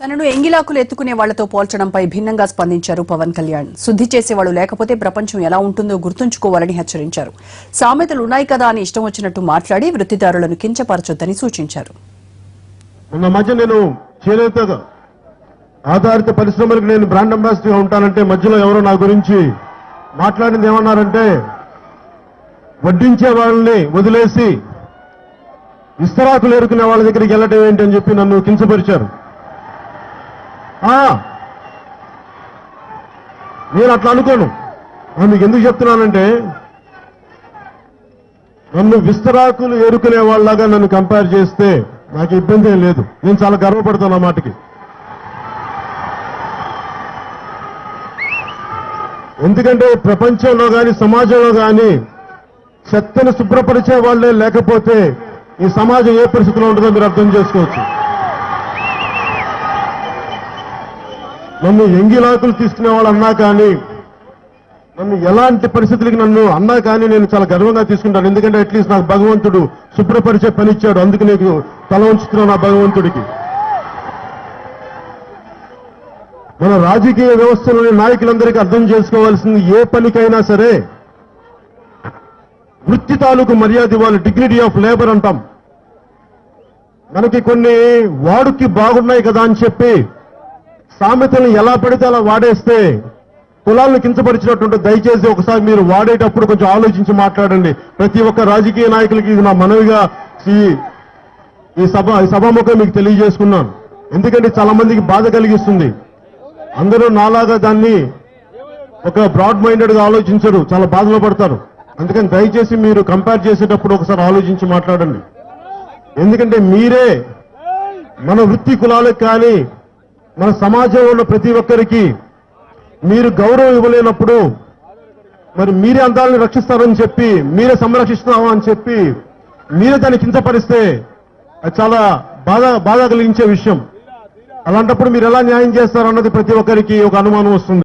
తనను ఎంగిలాకులు ఎత్తుకునే వాళ్ళతో పోల్చడంపై భిన్నంగా స్పందించారు పవన్ కళ్యాణ్. శుద్ధి చేసేవాళ్ళు లేకపోతే ప్రపంచం ఎలా ఉంటుందో గుర్తుంచుకోవాలని హెచ్చరించారు. సామెతలు ఉన్నాయి కదా అని ఇష్టం వచ్చినట్టు మాట్లాడి వృత్తిదారులను కించపరచొద్దని సూచించారు. మొన్న మధ్య నేను చేనేత ఆధారిత పరిశ్రమలకు నేను బ్రాండ్ అంబాసిడర్గా ఉంటానంటే మధ్యలో ఎవరో నా గురించి మాట్లాడింది ఏమన్నారంటే వడ్డించే వాళ్ళని వదిలేసి ఇస్తరాకులు ఎరుకునే వాళ్ళ దగ్గరికి వెళ్ళటం ఏంటి? అని చెప్పి నన్ను కించపరిచారు. నేను అట్లా అనుకోను. అందుకు ఎందుకు చెప్తున్నానంటే నన్ను విస్తరాకులు ఏరుకునే వాళ్ళలాగా నన్ను కంపేర్ చేస్తే నాకు ఇబ్బంది ఏం లేదు. నేను చాలా గర్వపడతాను ఆ మాటకి. ఎందుకంటే ప్రపంచంలో కానీ సమాజంలో కానీ చెత్తను శుభ్రపరిచే వాళ్ళే లేకపోతే ఈ సమాజం ఏ పరిస్థితిలో ఉంటుందో మీరు అర్థం చేసుకోవచ్చు. నన్ను ఎంగిలాకులు తీసుకునే వాళ్ళు అన్నా కానీ నన్ను ఎలాంటి పరిస్థితులకి నన్ను అన్నా కానీ నేను చాలా గర్వంగా తీసుకుంటాను. ఎందుకంటే అట్లీస్ట్ నాకు భగవంతుడు శుభ్రపరిచే పని ఇచ్చాడు. అందుకు నీకు తల ఉంచుతున్నాను నా భగవంతుడికి. మన రాజకీయ వ్యవస్థలోని నాయకులందరికీ అర్థం చేసుకోవాల్సింది ఏ పనికైనా సరే వృత్తి తాలూకు మర్యాద ఇవ్వాలి. డిగ్నిటీ ఆఫ్ లేబర్ అంటాం. మనకి కొన్ని వాడుకి బాగున్నాయి కదా అని చెప్పి సామెతలను ఎలా పడితే అలా వాడేస్తే కులాలను కించపరిచినటువంటి దయచేసి ఒకసారి మీరు వాడేటప్పుడు కొంచెం ఆలోచించి మాట్లాడండి. ప్రతి ఒక్క రాజకీయ నాయకులకి ఇది నా మనవిగా ఈ ఈ సభ ఈ సభాముఖం మీకు తెలియజేసుకున్నాను. ఎందుకంటే చాలా మందికి బాధ కలిగిస్తుంది. అందరూ నాలాగా దాన్ని ఒక బ్రాడ్ మైండెడ్గా ఆలోచించరు చాలా బాధలో పడతారు. అందుకని దయచేసి మీరు కంపేర్ చేసేటప్పుడు ఒకసారి ఆలోచించి మాట్లాడండి. ఎందుకంటే మీరే మన వృత్తి కులాలకు కానీ మన సమాజంలో ఉన్న ప్రతి ఒక్కరికి మీరు గౌరవం ఇవ్వలేనప్పుడు మరి మీరే అందాలను రక్షిస్తారని చెప్పి మీరే సంరక్షిస్తున్నావా అని చెప్పి మీరే దాన్ని కించపరిస్తే అది చాలా బాధ బాధ కలిగించే విషయం. అలాంటప్పుడు మీరు ఎలా న్యాయం చేస్తారన్నది ప్రతి ఒక్కరికి ఒక అనుమానం వస్తుంది.